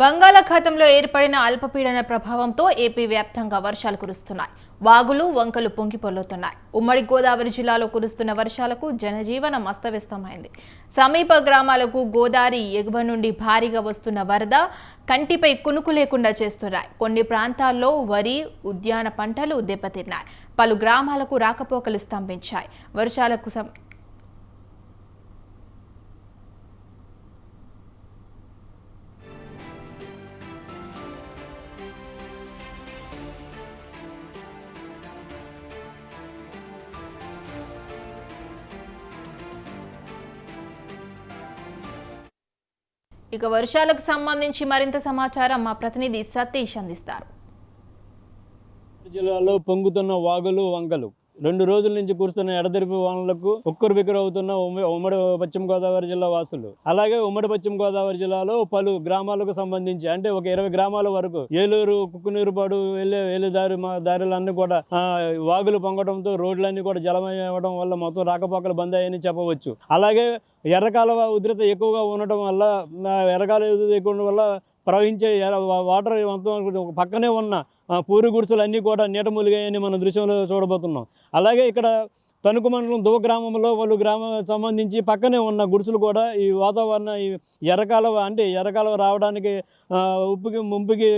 బంగాళాఖాతంలో ఏర్పడిన అల్పపీడన ప్రభావంతో ఏపీ వ్యాప్తంగా వర్షాలు కురుస్తున్నాయి. వాగులు వంకలు పొంగిపొల్లుతున్నాయి ఉమ్మడి గోదావరి జిల్లాలో కురుస్తున్న వర్షాలకు జనజీవనం అస్తవ్యస్తమైంది. సమీప గ్రామాలకు గోదావరి ఎగువ నుండి భారీగా వస్తున్న వరద కంటిపై కునుకు లేకుండా చేస్తున్నాయి. కొన్ని ప్రాంతాల్లో వరి ఉద్యాన పంటలు దెబ్బతిన్నాయి. పలు గ్రామాలకు రాకపోకలు స్తంభించాయి. వర్షాలకు ఇక వర్షాలకు సంబంధించి మరింత సమాచారం మా ప్రతినిధి సతీష్ అందిస్తారు. జిల్లాలో పొంగుతున్న వాగులు వంకలు రెండు రోజుల నుంచి కురుస్తున్న ఎడతెరిపి వానలకు ఒక్కరు బిక్కరు అవుతున్న ఉమ్మ- ఉమ్మడి పశ్చిమ గోదావరి జిల్లా వాసులు. అలాగే ఉమ్మడి పశ్చిమ గోదావరి జిల్లాలో పలు గ్రామాలకు సంబంధించి అంటే ఒక ఇరవై గ్రామాల వరకు ఏలూరు కుక్కునీరుపాడు వెళ్ళే వెళ్ళే దారి మా దారులన్నీ కూడా వాగులు పొంగడంతో రోడ్లన్నీ కూడా జలమయం అవ్వడం వల్ల మొత్తం రాకపోకలు బంద్ అయ్యని చెప్పవచ్చు. అలాగే ఎర్రకాలువ ఉధృత ఎక్కువగా ఉండటం వల్ల ఆ, ఎర్రకాలువ ఉధృత ఎక్కువ ఉండడం వల్ల ప్రవహించే ఎర్ర- వాటర్ మొత్తం పక్కనే ఉన్న పూరి గుడిసెలు అన్నీ కూడా నీట మూలిగాయని మన దృశ్యంలో చూడబోతున్నాం. అలాగే ఇక్కడ తణుకు మండలం దువ గ్రామంలో వాళ్ళు గ్రామం సంబంధించి పక్కనే ఉన్న గుడిసెలు కూడా ఈ వాతావరణ ఈ ఎర్రకాలువ అంటే ఎర్రకాలువ రావడానికి ఉప్పుకి ముంపుకి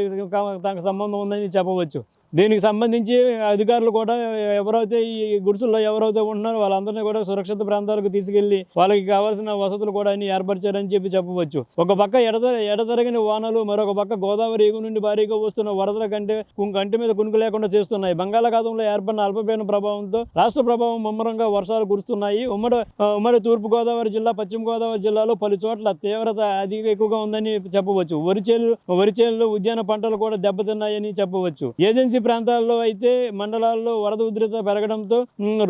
సంబంధం ఉందని చెప్పవచ్చు. దీనికి సంబంధించి అధికారులు కూడా ఎవరైతే ఈ గుడిసెల్లో ఎవరైతే ఉంటున్నారో వాళ్ళందరినీ కూడా సురక్షిత ప్రాంతాలకు తీసుకెళ్ళి వాళ్ళకి కావాల్సిన వసతులు కూడా అన్ని ఏర్పరిచారని చెప్పి చెప్పవచ్చు. ఒక పక్క ఎడత ఎడతెరగని వానలు మరొక పక్క గోదావరి ఎగు నుండి భారీగా వస్తున్న వరదల కంటే కంటి మీద కునుకు లేకుండా చేస్తున్నాయి. బంగాళాఖాతంలో ఏర్పడిన అల్పపీడన ప్రభావంతో రాష్ట్ర ప్రభావం ముమ్మరంగా వర్షాలు కురుస్తున్నాయి. ఉమ్మడి ఉమ్మడి తూర్పు గోదావరి జిల్లా పశ్చిమ గోదావరి జిల్లాలో పలు చోట్ల తీవ్రత అధిక ఎక్కువగా ఉందని చెప్పవచ్చు. వరిచేలు వరిచేలు ఉద్యాన పంటలు కూడా దెబ్బతిన్నాయని చెప్పవచ్చు. ఏజెన్సీ ప్రాంతాల్లో అయితే మండలాల్లో వరద ఉధృత పెరగడంతో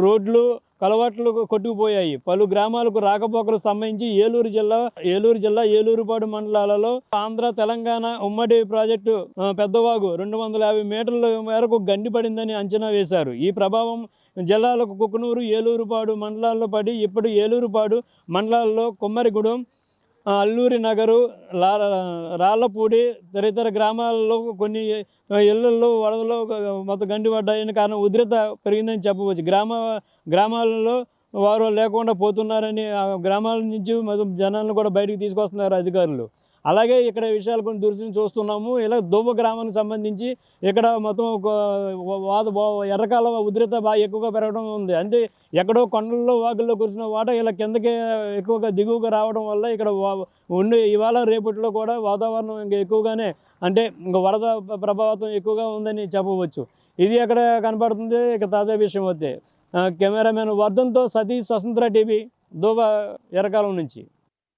రోడ్లు కలవాట్లు కొట్టుకుపోయాయి. పలు గ్రామాలకు రాకపోకలు సంబంధించి ఏలూరు జిల్లా ఏలూరు జిల్లా ఏలూరుపాడు మండలాలలో ఆంధ్ర తెలంగాణ ఉమ్మడి ప్రాజెక్టు పెద్దవాగు రెండు వందల యాభై మీటర్ల మేరకు గండిపడిందని అంచనా వేశారు. ఈ ప్రభావం జిల్లాలకు కుక్కునూరు ఏలూరుపాడు మండలాల్లో పడి ఇప్పుడు ఏలూరుపాడు మండలాల్లో కొమ్మరిగూడెం అల్లూరి నగరు రాళ్ళపూడి తదితర గ్రామాల్లో కొన్ని ఇళ్ళలో వరదలు మొత్తం గండి పడ్డాయని కారణం ఉధృత పెరిగిందని చెప్పవచ్చు. గ్రామ గ్రామాలలో వారు లేకుండా పోతున్నారని ఆ గ్రామాల నుంచి మొత్తం జనాలను కూడా బయటికి తీసుకొస్తున్నారు అధికారులు. అలాగే ఇక్కడ విషయాలు కొన్ని దృష్టిని చూస్తున్నాము. ఇలా దువ్వ గ్రామానికి సంబంధించి ఇక్కడ మొత్తం ఒక వాత ఎర్రకాల ఉధృత బాగా ఎక్కువగా పెరగడం ఉంది. అంటే ఎక్కడో కొండల్లో వాగుల్లో కురిసిన వాట ఇలా కిందకి ఎక్కువగా దిగువగా రావడం వల్ల ఇక్కడ ఉండి ఇవాళ రేపట్లో కూడా వాతావరణం ఇంకా ఎక్కువగానే అంటే ఇంకా వరద ప్రభావితం ఎక్కువగా ఉందని చెప్పవచ్చు. ఇది అక్కడ కనపడుతుంది? ఇక తాజా విషయం అయితే కెమెరామెన్ వర్ధంతో సతీష్ స్వతంత్ర టీవీ దోబ ఎరకాలం నుంచి.